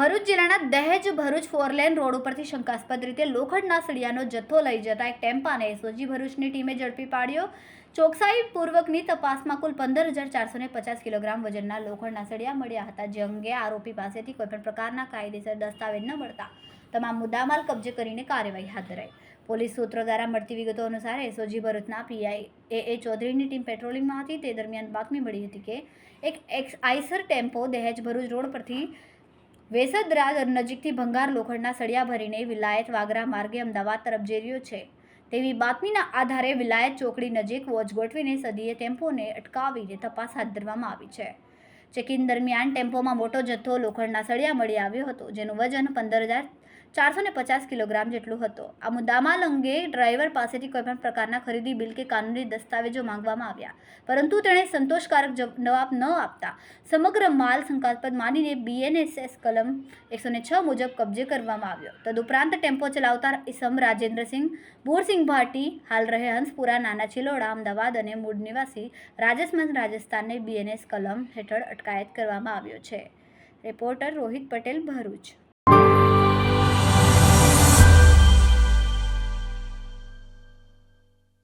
ભરૂચ જિલ્લાના દહેજ Bharuch four lane road ઉપરથી શંકાસ્પદ રીતે લોખંડના સળિયાનો જથ્થો લઈ જતા એક ટેમ્પાને એસઓજી ભરૂચની ટીમે ઝડપી પાડ્યો. ચોકસાઈપૂર્વકની તપાસમાં કુલ પંદર હજાર ચારસો ને પચાસ કિલોગ્રામ વજનના લોખંડના સળિયા મળ્યા હતા, જે અંગે આરોપી પાસેથી કોઈપણ પ્રકારના કાયદેસર દસ્તાવેજ ન મળતા તમામ મુદ્દામાલ કબજે કરીને કાર્યવાહી હાથ ધરાઈ. પોલીસ સૂત્રો દ્વારા મળતી વિગતો અનુસાર એસઓજી ભરૂચના પીઆઈ એ એ ચૌધરીની ટીમ પેટ્રોલિંગમાં હતી. તે દરમિયાન બાતમી મળી હતી કે એક એક્સ આઈસર ટેમ્પો દહેજ ભરૂચ રોડ પરથી વેસદરા નજીકથી ભંગાર લોખંડના સળિયા ભરીને વિલાયત વાગરા માર્ગે અમદાવાદ તરફ જઈ રહ્યો છે. તેવી બાતમીના આધારે વિલાયત ચોકડી નજીક વોચ ગોઠવીને સદીએ ટેમ્પોને અટકાવીને તપાસ હાથ ધરવામાં આવી છે. ચેકિંગ દરમિયાન ટેમ્પોમાં મોટો જથ્થો લોખંડના સળિયા મળી આવ્યો હતો, જેનું વજન પંદર હજાર ચારસો ને પચાસ કિલોગ્રામ જેટલું હતો. આ મુદ્દામાલ અંગે ડ્રાઈવર પાસેથી કોઈપણ પ્રકારના ખરીદી, બિલ કે કાનૂની દસ્તાવેજો માંગવામાં આવ્યા. પરંતુ તેણે સંતોષકારક જવ- જવાબ ન આપતા સમગ્ર માલ શંકાસ્પદ માનીને બીએનએસએસ કલમ એકસો ને છ મુજબ કબજે કરવામાં આવ્યો. તદુપરાંત ટેમ્પો ચલાવતા ઇસમ રાજેન્દ્રસિંહ, બોરસિંહ ભાટી, હાલ રહે હંસપુરા, નાના ચિલોડા અમદાવાદ અને મૂળ નિવાસી રાજસ્થાન રાજસ્થાનને બીએનએસ કલમ હેઠળ અટકાયત કરવામાં આવ્યો છે. રિપોર્ટર રોહિત પટેલ, ભરૂચ.